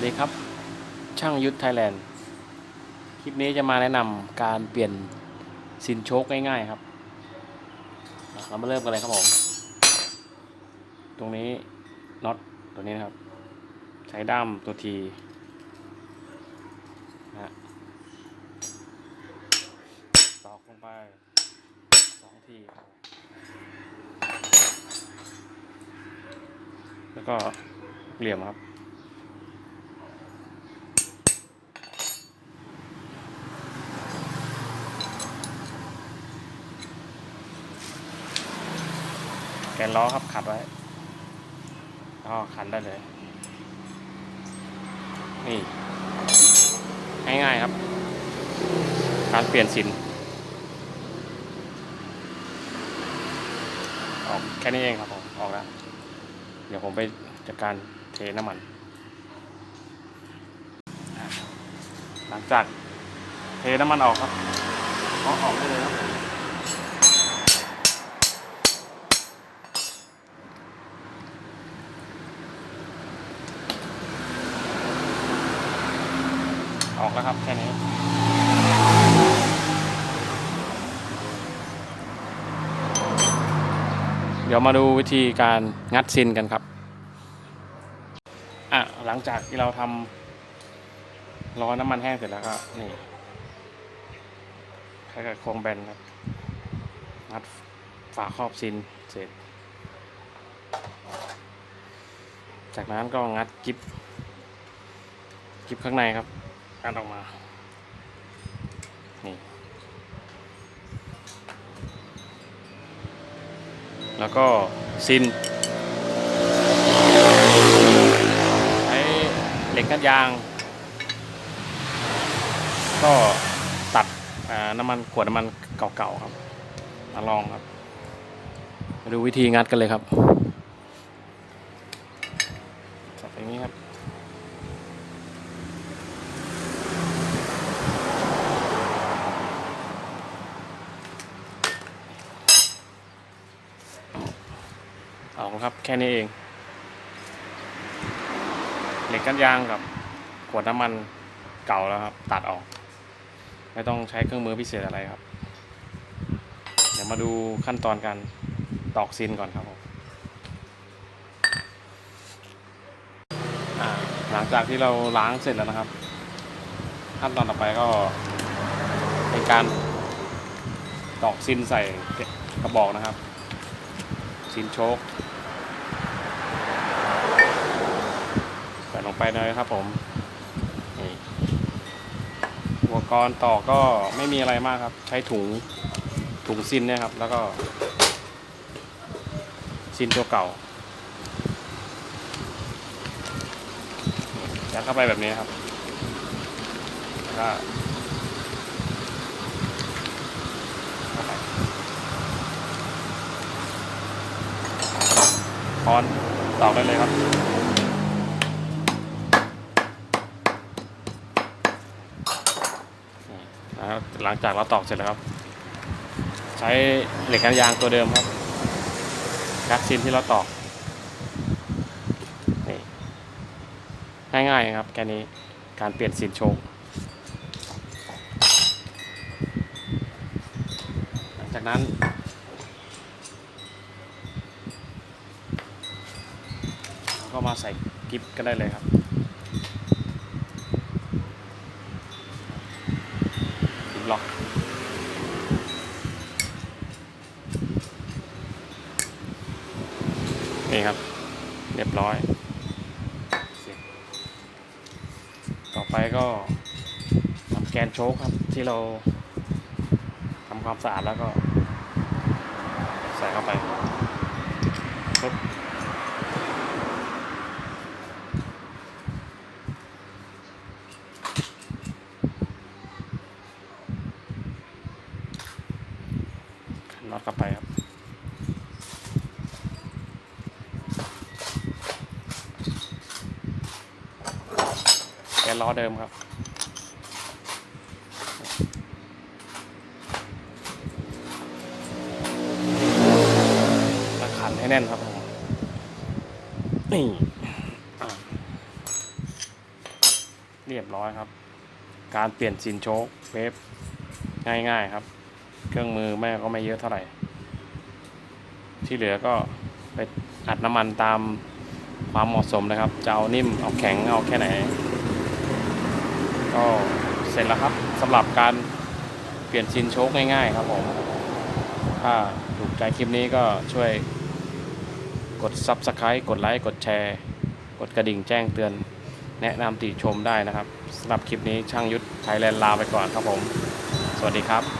วัสดีครับ ช่างยุทธไทยแลนด์ คลิปนี้จะมาแนะนำการเปลี่ยนซินโชคง่ายๆครับ เรามาเริ่มกันเลยครับผม ตรงนี้น็อตตัวนี้นะครับ ใช้ด้ามตัวทีนะฮะตอกลงไปสองทีครับ แล้วก็เหลี่ยมครับ แกนล้อครับขัดไว้แล้วก็ขันได้เลย นี่ง่ายๆครับ การเปลี่ยนสิน ออกแค่นี้เองครับผมออกแล้ว เดี๋ยวผมไปจัดการเทน้ำมัน หลังจากเทน้ำมันออกครับออกได้เลยครับ ออกแล้วครับแค่นี้ เดี๋ยวมาดูวิธีการงัดซินกันครับอะหลังจากที่เราทำร้อนน้ำมันแห้งเสร็จแล้วก็นี่ใช้กับโครงแบนครับงัดฝาครอบซินเสร็จ จากนั้นก็งัดกิฟกิฟข้างในครับ กันออกมา นี่ แล้วก็ซินใช้เหล็กกัดยาง ก็ตัดน้ำมันขวดน้ำมันเก่าๆครับ มาลองครับ มาดูวิธีงัดกันเลยครับจับอย่างนี้ครับ ออกแล้ว ครับ แค่นี้เอง เหล็กกันยางกับขวดน้ำมันเก่าแล้วครับ ตัดออก ไม่ต้องใช้เครื่องมือพิเศษอะไรครับ เดี๋ยวมาดูขั้นตอนการตอกซินก่อนครับผมหลังจากที่เราล้างเสร็จแล้วนะครับ ขั้นตอนต่อไปก็เป็นการตอกซินใส่กระบอกนะครับ ซินโชคใส่ลง ไปเลยครับผมอุปกรณ์ต่อก็ไม่มีอะไรมากครับ ใช้ถุงถุงซินเนี่ยครับ แล้วก็ซินตัวเก่ายัดเข้าไปแบบนี้ครับแล้วก็เข้าไปคอนตอกได้เลยครับ นะครับหลังจากเราตอกเสร็จแล้วครับ ใช้เหล็กกันยางตัวเดิมครับยัดซินที่เราตอกนี่ง่ายๆครับแค่นี้การเปลี่ยนซินโชคหลังจากนั้นก็มาใส่กิฟก็ได้เลยครับ กิฟต์ ล็อก นี่ครับ เรียบร้อย ต่อไปก็ทำแกนโชคครับที่เราทำความสะอาดแล้วก็ ใส่เข้าไปปึ๊บ น็อตเข้าไปครับแกนล้อเดิมครับแล้วขันให้แน่นครับผมนี่เรียบร้อยครับ การเปลี่ยนซินโชคเวฟง่ายๆครับ เครื่องมือแม่ก็ไม่เยอะเท่าไหร่ ที่เหลือก็ไปอัดน้ำมันตามความเหมาะสมนะครับจะเอานิ่มเอาแข็งเอาแค่ไหน ก็เสร็จแล้วครับสำหรับการเปลี่ยนซินโชคง่ายๆครับผม ถ้าถูกใจคลิปนี้ก็ช่วยกด Subscribe กดไลค์ กดแชร์ กดกระดิ่งแจ้งเตือน แนะนำติชมได้นะครับสำหรับคลิปนี้ช่างยุทธไทยแลนด์ลาไปก่อนครับผม สวัสดีครับ